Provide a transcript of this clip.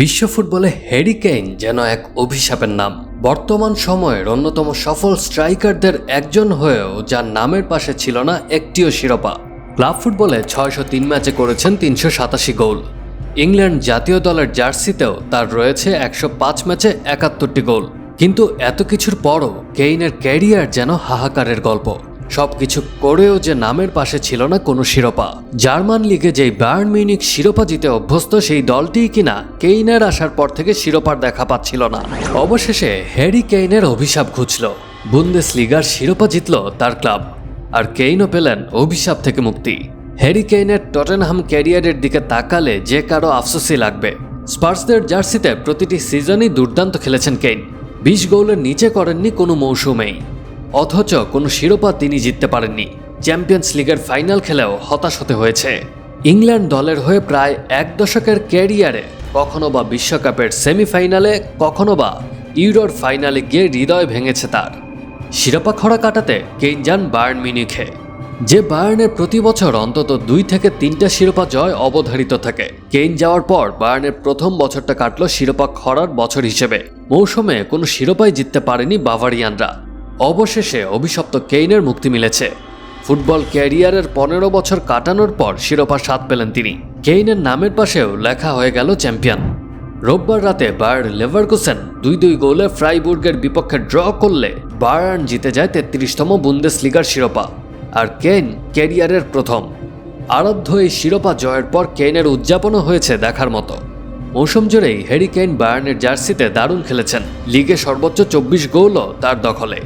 বিশ্ব ফুটবলে Harry Kane যেন এক অভিশাপের নাম। বর্তমান সময়ের অন্যতম সফল স্ট্রাইকারদের একজন হয়েও যার নামের পাশে ছিল না একটিও শিরোপা। ক্লাব ফুটবলে ছয়শো তিন ম্যাচে করেছেন তিনশো সাতাশি গোল। ইংল্যান্ড জাতীয় দলের জার্সিতেও তার রয়েছে একশো পাঁচ ম্যাচে একাত্তরটি গোল। কিন্তু এত কিছুর পরও কেইনের ক্যারিয়ার যেন হাহাকারের গল্প। সবকিছু করেও যে নামের পাশে ছিল না কোনো শিরোপা। জার্মান লিগে যেই বায়ার্ন মিউনিক শিরোপা জিতে অভ্যস্ত সেই দলটিই কিনা কেইনের আসার পর থেকে শিরোপার দেখা পাচ্ছিল না। অবশেষে হ্যারি কেইনের অভিশাপ ঘুচল। বুন্দেস লিগার শিরোপা জিতল তার ক্লাব, আর কেইনও পেলেন অভিশাপ থেকে মুক্তি। হ্যারি কেইনের টটেনহাম ক্যারিয়ারের দিকে তাকালে যে কারও আফসোসই লাগবে। স্পার্সদের জার্সিতে প্রতিটি সিজনই দুর্দান্ত খেলেছেন কেইন। বিশ গোলের নিচে করেননি কোনো মৌসুমেই। অথচ কোনো শিরোপা তিনি জিততে পারেননি। চ্যাম্পিয়ন্স লিগের ফাইনাল খেলেও হতাশ হতে হয়েছে। ইংল্যান্ড দলের হয়ে প্রায় এক দশকের ক্যারিয়ারে কখনো বা বিশ্বকাপের সেমিফাইনালে, কখনো বা ইউরোর ফাইনালে গিয়ে হৃদয় ভেঙেছে তার। শিরোপা খরা কাটাতে কেইন যান বায়ার্ন মিউনিখে। যে বায়ার্নের প্রতি বছর অন্তত দুই থেকে তিনটা শিরোপা জয় অবধারিত থাকে। কেইন যাওয়ার পর বায়ার্নের প্রথম বছরটা কাটল শিরোপা খরার বছর হিসেবে। মৌসুমে কোনো শিরোপাই জিততে পারেনি বাভারিয়ানরা। অবশেষে অভিশপ্ত কেইনের মুক্তি মিলেছে। ফুটবল ক্যারিয়ারের পনেরো বছর কাটানোর পর শিরোপা স্বাদ পেলেন তিনি। কেইনের নামের পাশেও লেখা হয়ে গেল চ্যাম্পিয়ন। রোববার রাতে বায়ার লেভারকুসেন দুই দুই গোলে ফ্রাইবুর্গের বিপক্ষে ড্র করলে বায়ার্ন জিতে যায় তেত্রিশতম বুন্দেস লিগার শিরোপা। আর কেন ক্যারিয়ারের প্রথম। আরাধ্য এই শিরোপা জয়ের পর কেনের উদযাপনও হয়েছে দেখার মতো। মৌসুম জুড়েই হ্যারি কেইন বায়ার্নের জার্সিতে দারুণ খেলেছেন। লিগে সর্বোচ্চ চব্বিশ গোলও তার দখলে।